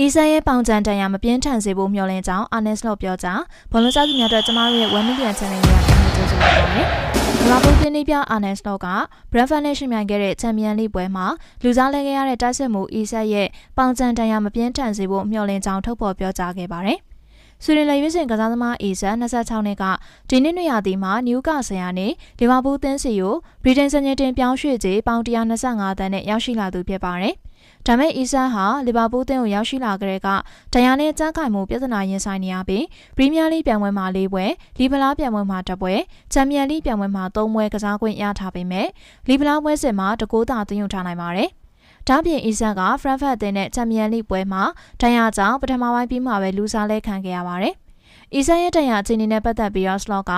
အီဆန်ရဲ့ပေါင်ချန်တန်ရာမပြင်းထန်စေဖို့မျှော်လင့်ကြောင်းအာနက်စ်လို့ပြောကြားဘောလုံးစားသူများအတွက်ကျမတို့ရဲ့1 million channel လေးကပြန်လည်ကြိုးစားပါမယ်။ဘာဘူးတင်းနေပြအာနက်စ်လို့က Brentford နဲ့ရှင်မြိုင်ခဲ့တဲ့ချန်ပီယံလိပွဲမှာလူစားလဲခဲ့ရတဲ့တိုက်စစ်မှုအီဆန်ရဲ့ပေါင်ချန်တန်ရာမပြင်းထန်စေဖို့မျှော်လင့်ကြောင်းထုတ်ဖော်ပြောကြားခဲ့ပါတယ်။ဆွေဒင်လက်ရွေးစင်ကစားသမားအီဆန်26နှစ်ကဒီနှစ်နွေရာသီမှာနယူးကာဆယ်ယာနဲ့လီဗာပူးသင်းစီကိုဗြိတိန်စံချိန်တင်ပြောင်းရွှေ့ကြေးပေါင်125တန်းနဲ့ရောက်ရှိလာသူဖြစ်ပါတယ်။ ဒါမဲ့အီဆန်ဟာလီဗာပူးသင်းကိုရောက်ရှိလာကြတဲ့ကဒဏ်ရာနဲ့ကြမ်းခိုင်မှုပြဿနာရင်ဆိုင်နေရပြီးပရီးမီးယားလိပြိုင်ပွဲမှာ၄ပွဲလီဗလားပြိုင်ပွဲမှာ၁ပွဲချန်ပီယံလိပြိုင်ပွဲမှာ၃ပွဲကစားခွင့်ရထားပေမဲ့လီဗလားပွဲစဉ်မှာတကိုးသာသွင်းယူထားနိုင်ပါတယ်။ဒါပြင်အီဆန်ကဖရန့်ဖတ်အသင်းနဲ့ချန်ပီယံလိပွဲမှာဒဏ်ရာကြောင့်ပထမပိုင်းပြီးမှပဲလူစားလဲခံခဲ့ရပါတယ်။အီဆန်ရဲ့ဒဏ်ရာအခြေအနေနဲ့ပတ်သက်ပြီးတော့စလော့က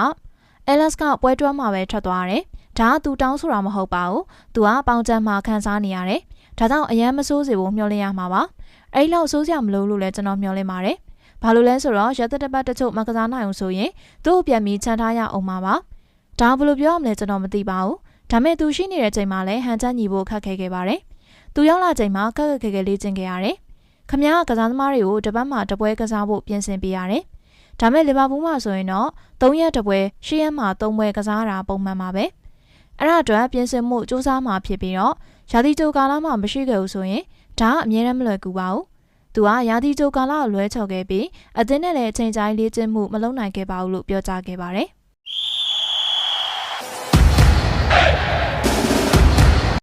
အဲလက်စ်ကပွဲတွဲမှာပဲထွက်သွားတယ်။ ဒါကသူတောင်းဆိုတာမဟုတ်ပါဘူး။သူကပေါင်ချမ်းမှာခံစားနေရတယ်။ဒါကြောင့်အယမ်းမဆိုးစေဖို့မျှော်လင့်ရမှာပါ။အဲ့လောက်ဆိုးစရာမလိုလို့လည်းကျွန်တော်မျှော်လင့်ပါတယ်။ဘာလို့လဲဆိုတော့ရသက်တပတ်တချို့မကစားနိုင်အောင်ဆိုရင်သူ့ကိုပြန်ပြီးချန်ထားရအောင်ပါပါ။ဒါဘယ်လိုပြောရမလဲကျွန်တော်မသိပါဘူး။ဒါမဲ့သူရှိနေတဲ့ချိန်မှာလည်းဟန်ချက်ညီဖို့ခက်ခဲခဲ့ပါတယ်။သူရောက်လာချိန်မှာခက်ခက်ခဲခဲလေးကျင်ခဲ့ရတယ်။ခမည်းကကစားသမားတွေကိုတပတ်မှတပွဲကစားဖို့ပြင်ဆင်ပေးရတယ်။ဒါမဲ့လီဗာပူးမှာဆိုရင်တော့၃ရက်တပွဲ၈ရက်မှ၃ပွဲကစားတာပုံမှန်ပါပဲ။ အဲ့ဒါအတွက်ပြင်ဆင်မှုစူးစမ်းမှာဖြစ်ပြီးတော့ရာသီကြိုကာလမှမရှိခဲ့ဘူးဆိုရင်ဒါကအမြဲတမ်းမလွယ်ကူပါဘူး။သူကရာသီကြိုကာလကိုလွဲချော်ခဲ့ပြီးအသင်းနဲ့လည်းအချိန်ကြာလေ့ကျင့်မှုမလုပ်နိုင်ခဲ့ပါဘူးလို့ပြောကြားခဲ့ပါတယ်။